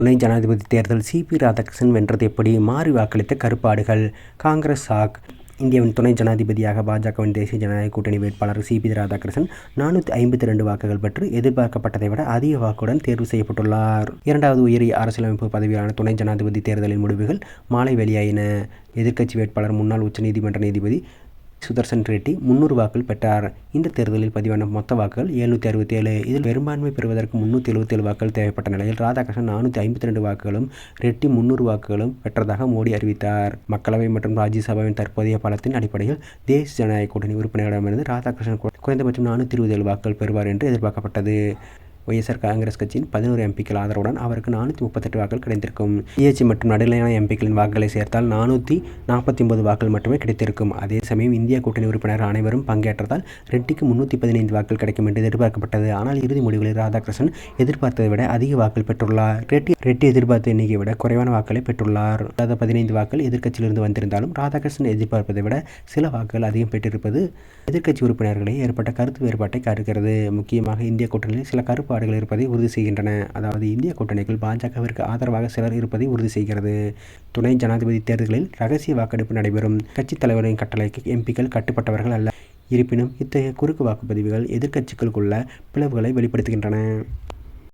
துணை ஜனாதிபதி தேர்தல் சிபி ராதாகிருஷ்ணன் வென்றது எப்படி? மாறி வாக்களித்த கருப்பாடுகள். காங்கிரஸ் சாக். இந்தியாவின் துணை ஜனாதிபதியாக பாஜகவின் தேசிய ஜனநாயக கூட்டணி வேட்பாளர் சிபி ராதாகிருஷ்ணன் நானூற்றி ஐம்பத்தி ரெண்டு வாக்குகள் பெற்று எதிர்பார்க்கப்பட்டதை விட அதிக வாக்குடன் தேர்வு செய்யப்பட்டுள்ளார். இரண்டாவது உயரிய அரசியலமைப்பு பதவியான துணை ஜனாதிபதி தேர்தலின் முடிவுகள் மாலை வெளியாயின. எதிர்க்கட்சி வேட்பாளர் முன்னாள் உச்சநீதிமன்ற நீதிபதி சுதர்சன் ரெட்டி முன்னூறு வாக்குகள் பெற்றார். இந்த தேர்தலில் பதிவான மொத்த வாக்குகள் எழுநூற்றி அறுபத்தி ஏழு. இதில் பெரும்பான்மை பெறுவதற்கு முன்னூற்றி எழுபத்தி ஏழு வாக்குகள் தேவைப்பட்ட நிலையில் ராதாகிருஷ்ணன் நானூற்றி ஐம்பத்தி ரெண்டு வாக்குகளும் ரெட்டி முன்னூறு வாக்குகளும் பெற்றதாக மோடி அறிவித்தார். மக்களவை மற்றும் ராஜ்யசபாவின் தற்போதைய பலத்தின் அடிப்படையில் தேசிய ஜனநாயக கூட்டணி உறுப்பினர்களிடமிருந்து ராதாகிருஷ்ணன் குறைந்தபட்சம் நானூற்றி இருபது ஏழு வாக்குகள் பெறுவார் என்று எதிர்பார்க்கப்பட்டது. ஒய்எஸ்ஆர் காங்கிரஸ் கட்சியின் பதினோரு எம்பிக்கள் ஆதரவுடன் அவருக்கு நானூற்றி முப்பத்தெட்டு வாக்குகள் கிடைத்திருக்கும். சுயேட்சை மற்றும் நடுநிலையான எம்பிக்களின் வாக்குகளை சேர்த்தால் நானூற்றி நாற்பத்தி ஒன்பது வாக்குகள் மட்டுமே கிடைத்திருக்கும். அதே சமயம் இந்திய கூட்டணி உறுப்பினர் அனைவரும் பங்கேற்றதால் ரெட்டிக்கு முன்னூற்றி பதினைந்து வாக்குகள் கிடைக்கும் என்று எதிர்பார்க்கப்பட்டது. ஆனால் இறுதி முடிவுகளில் ராதாகிருஷ்ணன் எதிர்பார்த்ததை விட அதிக வாக்குகள் பெற்றுள்ளார். ரெட்டி ரெட்டி எதிர்பார்த்த எண்ணிக்கையை விட குறைவான வாக்குகளை பெற்றுள்ளார். அதாவது பதினைந்து வாக்குகள் எதிர்க்கட்சியிலிருந்து வந்திருந்தாலும் ராதாகிருஷ்ணன் எதிர்பார்ப்பதை விட சில வாக்குகள் அதிகம் பெற்றிருப்பது எதிர்க்கட்சி உறுப்பினர்களை ஏற்பட்ட கருத்து வேறுபாட்டை காட்டுகிறது. முக்கியமாக இந்திய கூட்டணியில் சில கருப்பு கட்டுப்பாடுகள் இருப்பதை உறுதி செய்கின்றன. அதாவது இந்திய கூட்டணிக்குள் பாஜகவிற்கு ஆதரவாக சிலர் இருப்பதை உறுதி செய்கிறது. துணை ஜனாதிபதி தேர்தலில் ரகசிய வாக்கெடுப்பு நடைபெறும். கட்சித் தலைவரின் கட்டளைக்கு எம்பிக்கள் கட்டுப்பட்டவர்கள் அல்ல. இருப்பினும் இத்தகைய குறுக்கு வாக்குப்பதிவுகள் எதிர்க்கட்சிகளுக்குள்ள பிளவுகளை வெளிப்படுத்துகின்றன.